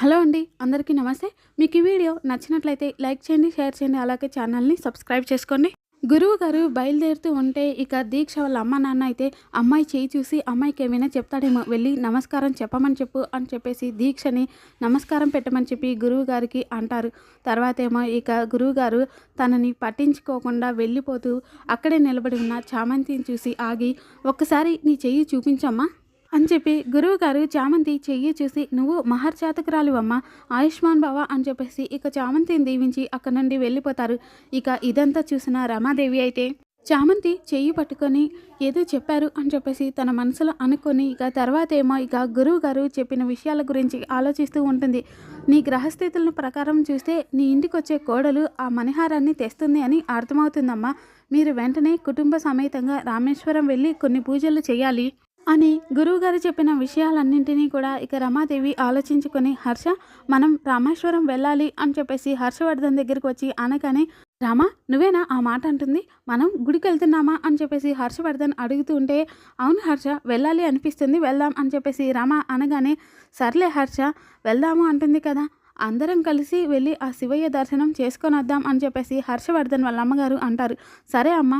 Hello అండి అందరికీ నమస్తే. మీకు ఈ వీడియో నచ్చినట్లయితే లైక్ చేయండి షేర్ చేయండి అలాగే ఛానల్ని సబ్స్క్రైబ్ చేసుకోండి. గురువు గారు బయలుదేరుతూ ఉంటే ఇక దీక్ష వాళ్ళ అమ్మ నాన్న అయితే అమ్మాయి చేయి చూసి అమ్మాయికి ఏమైనా చెప్తాడేమో వెళ్ళి నమస్కారం చెప్పమని చెప్పు అని చెప్పేసి దీక్షని నమస్కారం పెట్టమని చెప్పి గురువు గారికి అంటారు. తర్వాత ఏమో ఇక గురువు గారు తనని పట్టించుకోకుండా వెళ్ళిపోతూ అక్కడే నిలబడి ఉన్న చామంతిని చూసి ఆగి ఒక్కసారి నీ చెయ్యి చూపించమ్మా. అని చెప్పి గురువుగారు చామంతి చెయ్యి చూసి నువ్వు మహర్జాతకురాలివమ్మ ఆయుష్మాన్ భవ అని చెప్పేసి ఇక చామంతిని దీవించి అక్కడ నుండి వెళ్ళిపోతారు. ఇక ఇదంతా చూసిన రమాదేవి అయితే చామంతి చెయ్యి పట్టుకొని ఏదో చెప్పారు అని చెప్పేసి తన మనసులో అనుకొని ఇక తర్వాత ఏమో ఇక గురువు గారు చెప్పిన విషయాల గురించి ఆలోచిస్తూ ఉంటుంది. నీ గ్రహస్థితులను ప్రకారం చూస్తే నీ ఇంటికి వచ్చే కోడలు ఆ మణిహారాన్ని తెస్తుంది అని అర్థమవుతుందమ్మా. మీరు వెంటనే కుటుంబ సమేతంగా రామేశ్వరం వెళ్ళి కొన్ని పూజలు చేయాలి. అని గురువుగారు చెప్పిన విషయాలన్నింటినీ కూడా ఇక రమాదేవి ఆలోచించుకొని హర్ష మనం రామేశ్వరం వెళ్ళాలి అని చెప్పేసి హర్షవర్ధన్ దగ్గరికి వచ్చి అనగానే రామా నువ్వేనా ఆ మాట అంటుంది? మనం గుడికి వెళ్తున్నామా అని చెప్పేసి హర్షవర్ధన్ అడుగుతూ ఉంటే అవును హర్ష వెళ్ళాలి అనిపిస్తుంది వెళ్దాం అని చెప్పేసి రామ అనగానే సర్లే హర్ష వెళ్దాము అంటుంది కదా. అందరం కలిసి వెళ్ళి ఆ శివయ్య దర్శనం చేసుకొని వద్దాం అని చెప్పేసి హర్షవర్ధన్ వాళ్ళ అమ్మగారు అంటారు. సరే అమ్మ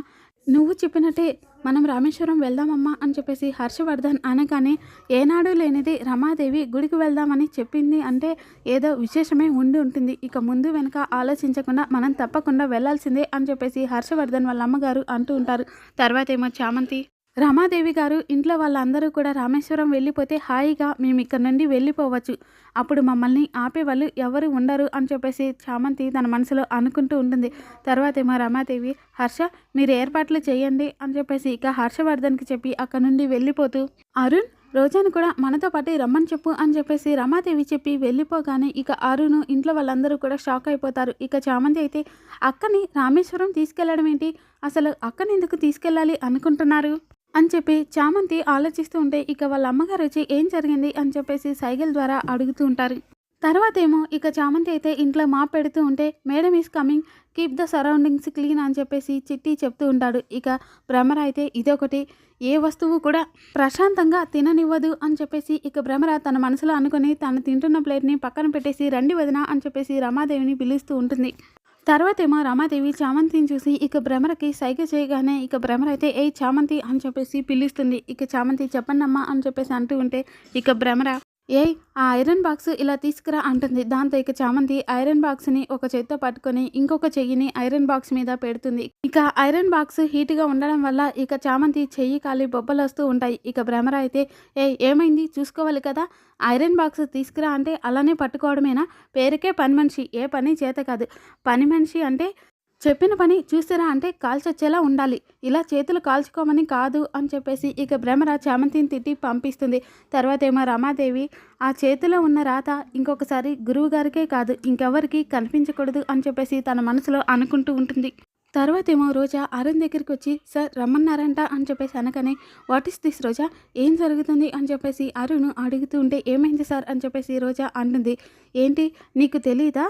నువ్వు చెప్పినట్టే మనం రామేశ్వరం వెళ్దామమ్మా అని చెప్పేసి హర్షవర్ధన్ అనగానే ఏనాడు లేనిది రమాదేవి గుడికి వెళ్దామని చెప్పింది అంటే ఏదో విశేషమే ఉండి ఉంటుంది. ఇక ముందు వెనక ఆలోచించకుండా మనం తప్పకుండా వెళ్ళాల్సిందే అని చెప్పేసి హర్షవర్ధన్ వాళ్ళ అమ్మగారు అంటూ ఉంటారు. తర్వాత ఏమో చామంతి రమాదేవి గారు ఇంట్లో వాళ్ళందరూ కూడా రామేశ్వరం వెళ్ళిపోతే హాయిగా మేము ఇక్కడ నుండి వెళ్ళిపోవచ్చు. అప్పుడు మమ్మల్ని ఆపేవాళ్ళు ఎవరు ఉండరు అని చెప్పేసి చామంతి తన మనసులో అనుకుంటూ ఉంటుంది. తర్వాత ఏమో రమాదేవి హర్ష మీరు ఏర్పాట్లు చేయండి అని చెప్పేసి ఇక హర్షవర్ధన్కి చెప్పి అక్కడ నుండి వెళ్ళిపోతూ అరుణ్ రోజాను కూడా మనతో పాటు రమ్మని చెప్పు అని చెప్పేసి రమాదేవి చెప్పి వెళ్ళిపోగానే ఇక అరుణ్ ఇంట్లో వాళ్ళందరూ కూడా షాక్ అయిపోతారు. ఇక చామంతి అయితే అక్కని రామేశ్వరం తీసుకెళ్ళడం ఏంటి? అసలు అక్కని ఎందుకు తీసుకెళ్ళాలి అనుకుంటున్నారు? అని చెప్పి చామంతి ఆలోచిస్తూ ఉంటే ఇక వాళ్ళ అమ్మగారు వచ్చి ఏం జరిగింది అని చెప్పేసి సైకిల్ ద్వారా అడుగుతూ ఉంటారు. తర్వాత ఏమో ఇక చామంతి అయితే ఇంట్లో మా పెడుతూ ఉంటే madam is coming keep the surroundings clean అని చెప్పేసి చిట్టి చెప్తూ ఉంటాడు. ఇక భ్రమర అయితే ఇదొకటి. ఏ వస్తువు కూడా ప్రశాంతంగా తిననివ్వదు అని చెప్పేసి ఇక భ్రమర తన మనసులో అనుకుని తను తింటున్న ప్లేట్ని పక్కన పెట్టేసి రండి వదిన అని చెప్పేసి రమాదేవిని పిలుస్తూ ఉంటుంది. తర్వాత ఏమో రమాదేవి చామంతిని చూసి ఇక భ్రమరకి సైగ చేయగానే ఇక భ్రమర అయితే ఏ చామంతి అని చెప్పేసి పిలుస్తుంది. ఇక చామంతి చెప్పండమ్మా అని చెప్పేసి అంటూ ఉంటే ఇక భ్రమర ఏ ఆ ఐరన్ బాక్స్ ఇలా తీసుకురా అంటుంది. దాంతో ఇక చామంతి ఐరన్ బాక్స్ని ఒక చేత్తో పట్టుకొని ఇంకొక చెయ్యిని ఐరన్ బాక్స్ మీద పెడుతుంది. ఇక ఐరన్ బాక్స్ హీట్గా ఉండడం వల్ల ఇక చామంతి చెయ్యి కాలి బొబ్బలు వస్తూ ఉంటాయి. ఇక భ్రమర అయితే ఏ ఏమైంది? చూసుకోవాలి కదా. ఐరన్ బాక్స్ తీసుకురా అంటే అలానే పట్టుకోవడమేనా? పేరుకే పని మనిషి. ఏ పని చేత కాదు. పని మనిషి అంటే చెప్పిన పని చూస్తారా అంటే కాల్చొచ్చేలా ఉండాలి. ఇలా చేతులు కాల్చుకోమని కాదు అని చెప్పేసి ఇక భ్రమర చామంతిని తిట్టి పంపిస్తుంది. తర్వాత ఏమో రమాదేవి ఆ చేతిలో ఉన్న రాత ఇంకొకసారి గురువు గారికే కాదు ఇంకెవరికి కనిపించకూడదు అని చెప్పేసి తన మనసులో అనుకుంటూ ఉంటుంది. తర్వాత ఏమో రోజా అరుణ్ దగ్గరికి వచ్చి సార్ రమ్మన్నారంట అని చెప్పేసి అనగానే వాట్ ఇస్ దిస్ రోజా? ఏం జరుగుతుంది? అని చెప్పేసి అరుణ్ అడుగుతూ ఉంటే ఏమైంది సార్? అని చెప్పేసి రోజా అంటుంది. ఏంటి? నీకు తెలీదా?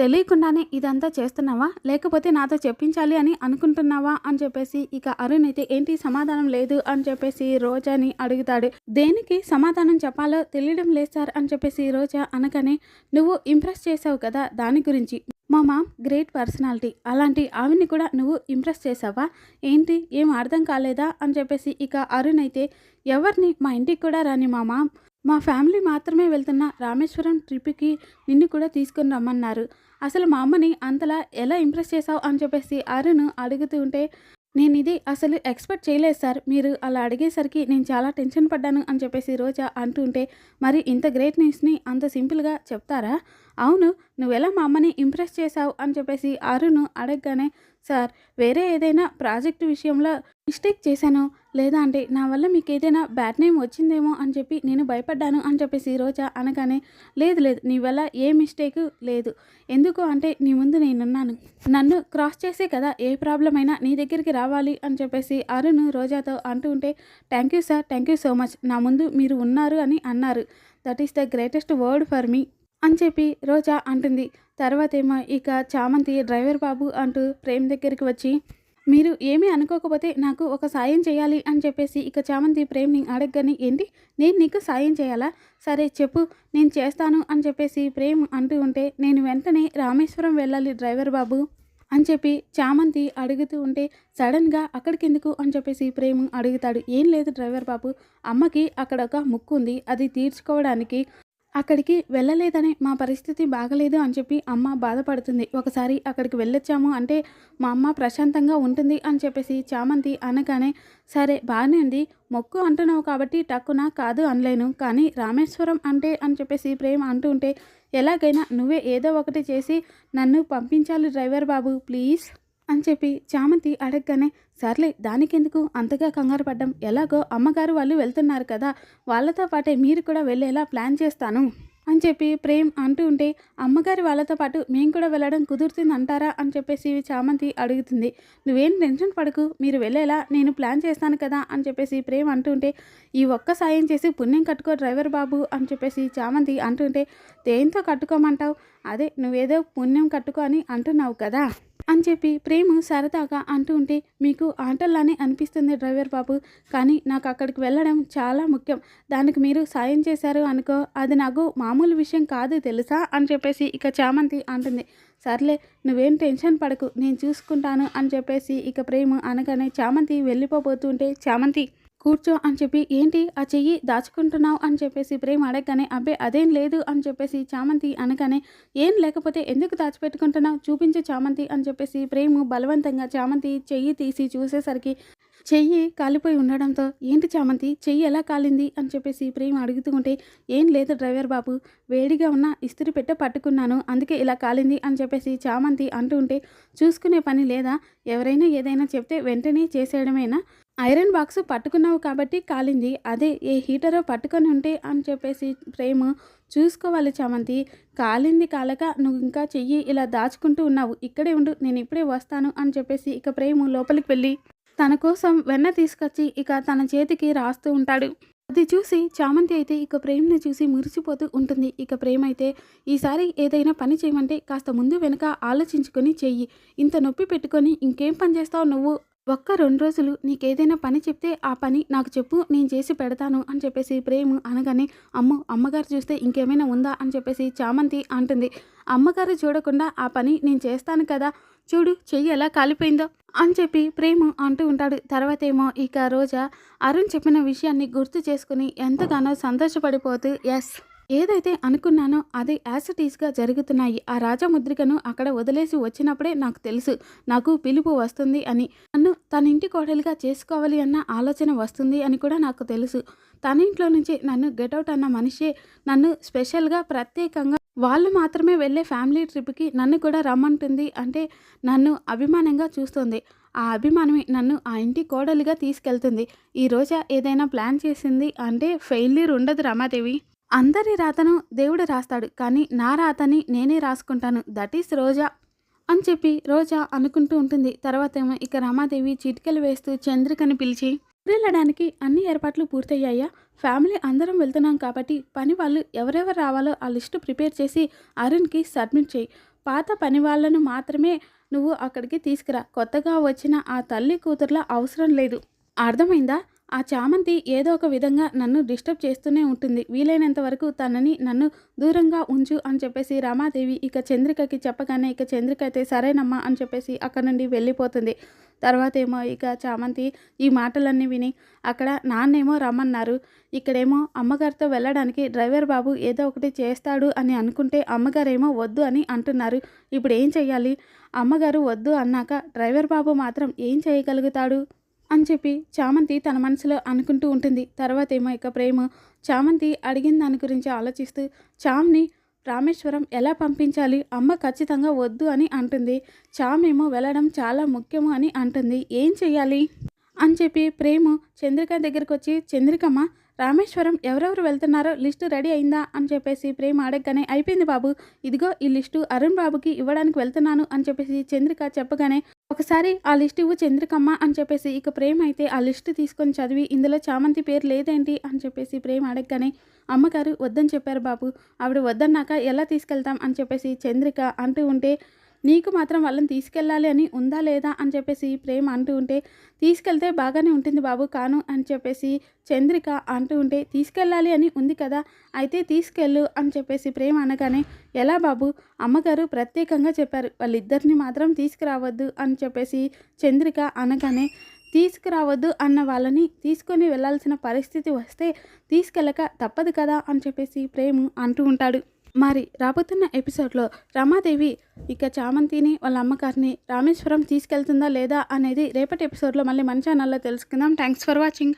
తెలియకుండానే ఇదంతా చేస్తున్నావా? లేకపోతే నాతో చెప్పించాలి అని అనుకుంటున్నావా? అని చెప్పేసి ఇక అరుణ్ అయితే ఏంటి సమాధానం లేదు? అని చెప్పేసి రోజాని అడుగుతాడు. దేనికి సమాధానం చెప్పాలో తెలియడం లేదు సార్ అని చెప్పేసి రోజా అనగానే నువ్వు ఇంప్రెస్ చేసావు కదా దాని గురించి. మా మామ్ గ్రేట్ పర్సనాలిటీ. అలాంటి ఆవిని కూడా నువ్వు ఇంప్రెస్ చేసావా ఏంటి? ఏం అర్థం కాలేదా? అని చెప్పేసి ఇక అరుణ్ అయితే ఎవరిని? మా ఇంటికి కూడా రాని మా మామ్. మా ఫ్యామిలీ మాత్రమే వెళ్తున్న రామేశ్వరం ట్రిప్కి నిన్ను కూడా తీసుకుని రమ్మన్నారు. అసలు మా అమ్మని అంతలా ఎలా ఇంప్రెస్ చేసావు అని చెప్పేసి అరుణ్ అడుగుతూ ఉంటే నేను ఇది అసలు ఎక్స్పెక్ట్ చేయలేదు సార్. మీరు అలా అడిగేసరికి నేను చాలా టెన్షన్ పడ్డాను అని చెప్పేసి రోజా అంటూ ఉంటే మరి ఇంత గ్రేట్ న్యూస్ని అంత సింపుల్గా చెప్తారా? అవును. నువ్వు ఎలా మా అమ్మని ఇంప్రెస్ చేసావు అని చెప్పేసి అరుణ్ అడగగానే సార్ వేరే ఏదైనా ప్రాజెక్ట్ విషయంలో మిస్టేక్ చేశాను. లేదా అంటే నా వల్ల మీకు ఏదైనా బ్యాడ్ నేమ్ వచ్చిందేమో అని చెప్పి నేను భయపడ్డాను అని చెప్పేసి రోజా అనగానే లేదు లేదు నీ వల్ల ఏ మిస్టేక్ లేదు. ఎందుకు అంటే నీ ముందు నేనున్నాను నన్ను క్రాస్ చేసే కదా ఏ ప్రాబ్లం అయినా నీ దగ్గరికి రావాలి అని చెప్పేసి అరుణ్ రోజాతో అంటూ ఉంటే thank you sir thank you so much నా ముందు మీరు ఉన్నారు అని అన్నారు. That is the greatest word for me అని చెప్పి రోజా అంటుంది. తర్వాత ఏమో ఇక చామంతి డ్రైవర్ బాబు అంటూ ప్రేమ్ దగ్గరికి వచ్చి మీరు ఏమీ అనుకోకపోతే నాకు ఒక సాయం చేయాలి అని చెప్పేసి ఇక చామంతి ప్రేమ్ని అడగని ఏంటి? నేను నీకు సాయం చేయాలా? సరే చెప్పు నేను చేస్తాను అని చెప్పేసి ప్రేమ్ అంటూ ఉంటే నేను వెంటనే రామేశ్వరం వెళ్ళాలి డ్రైవర్ బాబు అని చెప్పి చామంతి అడుగుతూ ఉంటే సడన్గా అక్కడికెందుకు? అని చెప్పేసి ప్రేమ్ అడుగుతాడు. ఏం లేదు డ్రైవర్ బాబు అమ్మకి అక్కడ ఒక ముక్కు ఉంది అది తీర్చుకోవడానికి అక్కడికి వెళ్ళలేదని మా పరిస్థితి బాగలేదు అని చెప్పి అమ్మ బాధపడుతుంది. ఒకసారి అక్కడికి వెళ్ళొచ్చాము అంటే మా అమ్మ ప్రశాంతంగా ఉంటుంది అని చెప్పేసి చామంతి అనగానే సరే బాగానే ఉంది. మొక్కు అంటున్నావు కాబట్టి టక్కున కాదు అనలేను. కానీ రామేశ్వరం అంటే అని చెప్పేసి ప్రేమ అంటూ ఉంటే ఎలాగైనా నువ్వే ఏదో ఒకటి చేసి నన్ను పంపించాలి డ్రైవర్ బాబు ప్లీజ్. అని చెప్పి చామంతి అడగగానే సర్లే దానికెందుకు? అంతగా కంగారు పడ్డం. ఎలాగో అమ్మగారు వాళ్ళు వెళ్తున్నారు కదా. వాళ్ళతో పాటే మీరు కూడా వెళ్ళేలా ప్లాన్ చేస్తాను. అని చెప్పి ప్రేమ్ అంటూ ఉంటే అమ్మగారి వాళ్ళతో పాటు మేము కూడా వెళ్ళడం కుదురుతుంది అంటారా? అని చెప్పేసి చామంతి అడుగుతుంది. నువ్వేం టెన్షన్ పడకు. మీరు వెళ్ళేలా నేను ప్లాన్ చేస్తాను కదా. అని చెప్పేసి ప్రేమ్ అంటూ ఉంటే ఈ ఒక్క సాయం చేసి పుణ్యం కట్టుకో డ్రైవర్ బాబు. అని చెప్పేసి చామంతి అంటుంటే దేంతో కట్టుకోమంటావు? అదే నువ్వేదో పుణ్యం కట్టుకో అని అంటున్నావు కదా. అని చెప్పి ప్రేము సరదాగా అంటూ ఉంటే మీకు ఆటల్లానే అనిపిస్తుంది డ్రైవర్ బాబు. కానీ నాకు అక్కడికి వెళ్ళడం చాలా ముఖ్యం. దానికి మీరు సాయం చేశారు అనుకో అది నాకు మామూలు విషయం కాదు తెలుసా అని చెప్పేసి ఇక చామంతి అంటుంది. సర్లే నువ్వేం టెన్షన్ పడకు నేను చూసుకుంటాను అని చెప్పేసి ఇక ప్రేమ అనగానే చామంతి వెళ్ళిపోబోతుంటే చామంతి కూర్చో అని చెప్పి ఏంటి? ఆ చెయ్యి దాచుకుంటున్నావు? అని చెప్పేసి ప్రేమ అడగగానే అబ్బే అదేం లేదు అని చెప్పేసి చామంతి అనగానే ఏం లేకపోతే ఎందుకు దాచిపెట్టుకుంటున్నావు? చూపించు చామంతి అని చెప్పేసి ప్రేమ బలవంతంగా చామంతి చెయ్యి తీసి చూసేసరికి చెయ్యి కాలిపోయి ఉండడంతో ఏంటి చామంతి? చెయ్యి ఎలా కాలింది? అని చెప్పేసి ప్రేమ అడుగుతూ ఉంటే ఏం లేదు డ్రైవర్ బాబు వేడిగా ఉన్న ఇస్త్రీ పెట్ట పట్టుకున్నాను అందుకే ఇలా కాలింది అని చెప్పేసి చామంతి అంటూ ఉంటే చూసుకునే పని లేదా? ఎవరైనా ఏదైనా చెప్తే వెంటనే చేసేయడమేనా? ఐరన్ బాక్స్ పట్టుకున్నావు కాబట్టి కాలింది. అదే ఏ హీటరో పట్టుకొని ఉంటే అని చెప్పేసి ప్రేమ చూసుకోవాలి చామంతి. కాలింది కాలక నువ్వు ఇంకా చెయ్యి ఇలా దాచుకుంటూ ఉన్నావు. ఇక్కడే ఉండు నేను ఇప్పుడే వస్తాను అని చెప్పేసి ఇక ప్రేమ లోపలికి వెళ్ళి తన కోసం వెన్న తీసుకొచ్చి ఇక తన చేతికి రాస్తూ ఉంటాడు. అది చూసి చామంతి అయితే ఇక ప్రేమ్ని చూసి మురిసిపోతూ ఉంటుంది. ఇక ప్రేమ అయితే ఈసారి ఏదైనా పని చేయమంటే కాస్త ముందు వెనక ఆలోచించుకొని చెయ్యి. ఇంత నొప్పి పెట్టుకొని ఇంకేం పని చేస్తావు నువ్వు? ఒక్క రెండు రోజులు నీకేదైనా పని చెప్తే ఆ పని నాకు చెప్పు నేను చేసి పెడతాను అని చెప్పేసి ప్రేమ్ అనగానే అమ్మ అమ్మగారు చూస్తే ఇంకేమైనా ఉందా అని చెప్పేసి చామంతి అంటుంది. అమ్మగారు చూడకుండా ఆ పని నేను చేస్తాను కదా చూడు చెయ్యి ఎలా కాలిపోయిందో అని చెప్పి ప్రేమ అంటూ ఉంటాడు. తర్వాత ఏమో ఇక రోజా అరుణ్ చెప్పిన విషయాన్ని గుర్తు చేసుకుని ఎంతగానో సంతోషపడిపోతూ ఎస్ ఏదైతే అనుకున్నానో అది యాసిటీస్గా జరుగుతున్నాయి. ఆ రాజముద్రికను అక్కడ వదిలేసి వచ్చినప్పుడే నాకు తెలుసు. నాకు పిలుపు వస్తుంది అని. నన్ను తన ఇంటి కోడలిగా చేసుకోవాలి అన్న ఆలోచన వస్తుంది అని కూడా నాకు తెలుసు. తన ఇంట్లో నుంచి నన్ను గెటౌట్ అన్న మనిషే నన్ను స్పెషల్గా ప్రత్యేకంగా వాళ్ళు మాత్రమే వెళ్ళే ఫ్యామిలీ ట్రిప్కి నన్ను కూడా రమ్మంటుంది అంటే నన్ను అభిమానంగా చూస్తుంది. ఆ అభిమానమే నన్ను ఆ ఇంటి కోడలిగా తీసుకెళ్తుంది. ఈ రోజా ఏదైనా ప్లాన్ చేసింది అంటే ఫెయిల్యూర్ ఉండదు రమాదేవి. అందరి రాతను దేవుడు రాస్తాడు కానీ నా రాతని నేనే రాసుకుంటాను. దట్ ఈస్ రోజా అని చెప్పి రోజా అనుకుంటూ ఉంటుంది. తర్వాత ఏమో ఇక రమాదేవి చిటికలు వేస్తూ చంద్రికని పిలిచి వెళ్ళడానికి అన్ని ఏర్పాట్లు పూర్తయ్యాయా? ఫ్యామిలీ అందరం వెళ్తున్నాం కాబట్టి పని వాళ్ళు ఎవరెవరు రావాలో ఆ లిస్టు ప్రిపేర్ చేసి అరుణ్కి సబ్మిట్ చేయి. పాత పని వాళ్ళను మాత్రమే నువ్వు అక్కడికి తీసుకురా. కొత్తగా వచ్చిన ఆ తల్లి కూతుర్ల అవసరం లేదు. అర్థమైందా? ఆ చామంతి ఏదో ఒక విధంగా నన్ను డిస్టర్బ్ చేస్తూనే ఉంటుంది. వీలైనంత వరకు తనని నన్ను దూరంగా ఉంచు అని చెప్పేసి రమాదేవి ఇక చంద్రికకి చెప్పగానే ఇక చంద్రిక అయితే సరేనమ్మా అని చెప్పేసి అక్కడ నుండి వెళ్ళిపోతుంది. తర్వాత ఏమో ఇక చామంతి ఈ మాటలన్నీ విని అక్కడ నాన్నేమో రమ్మన్నారు. ఇక్కడేమో అమ్మగారితో వెళ్ళడానికి డ్రైవర్ బాబు ఏదో ఒకటి చేస్తాడు అని అనుకుంటే అమ్మగారేమో వద్దు అని అంటున్నారు. ఇప్పుడు ఏం చెయ్యాలి? అమ్మగారు వద్దు అన్నాక డ్రైవర్ బాబు మాత్రం ఏం చేయగలుగుతాడు? అని చెప్పి చామంతి తన మనసులో అనుకుంటూ ఉంటుంది. తర్వాత ఏమో ఇక ప్రేమ. చామంతి అడిగిన దాని గురించి ఆలోచిస్తూ చామ్ని రామేశ్వరం ఎలా పంపించాలి? అమ్మ ఖచ్చితంగా వద్దు అని అంటుంది. చామ్ ఏమో వెళ్ళడం చాలా ముఖ్యము అని అంటుంది. ఏం చెయ్యాలి? అని చెప్పి ప్రేమ చంద్రిక దగ్గరకు వచ్చి చంద్రికమ్మ రామేశ్వరం ఎవరెవరు వెళ్తున్నారో లిస్టు రెడీ అయిందా అని చెప్పేసి ప్రేమ అడగగానే అయిపోయింది బాబు. ఇదిగో ఈ లిస్టు అరుణ్ బాబుకి ఇవ్వడానికి వెళ్తున్నాను అని చెప్పేసి చంద్రిక చెప్పగానే ఒకసారి ఆ లిస్ట్ ఇవ్వు చంద్రికమ్మ అని చెప్పేసి ఇక ప్రేమ అయితే ఆ లిస్ట్ తీసుకొని చదివి ఇందులో చామంతి పేరు లేదేంటి అని చెప్పేసి ప్రేమ అడగగానే అమ్మగారు వద్దని చెప్పారు బాబు. ఆవిడ వద్దన్నాక ఎలా తీసుకెళ్తాం అని చెప్పేసి చంద్రిక అంటూ ఉంటే నీకు మాత్రం వాళ్ళని తీసుకెళ్ళాలి అని ఉందా లేదా అని చెప్పేసి ప్రేమ అంటూ ఉంటే తీసుకెళ్తే బాగానే ఉంటుంది బాబు కాను అని చెప్పేసి చంద్రిక అంటూ ఉంటే తీసుకెళ్ళాలి అని ఉంది కదా అయితే తీసుకెళ్ళు అని చెప్పేసి ప్రేమ అనగానే ఎలా బాబు? అమ్మగారు ప్రత్యేకంగా చెప్పారు వాళ్ళిద్దరిని మాత్రం తీసుకురావద్దు అని చెప్పేసి చంద్రిక అనగానే తీసుకురావద్దు అన్న వాళ్ళని తీసుకొని వెళ్ళాల్సిన పరిస్థితి వస్తే తీసుకెళ్ళక తప్పదు కదా అని చెప్పేసి ప్రేమ్ అంటూ ఉంటాడు. మరి రాబోతున్న ఎపిసోడ్లో రమాదేవి ఇక చామంతిని వాళ్ళ అమ్మగారిని రామేశ్వరం తీసుకెళ్తుందా లేదా అనేది రేపటి ఎపిసోడ్లో మళ్ళీ మన ఛానల్లో తెలుసుకుందాం. Thanks for watching.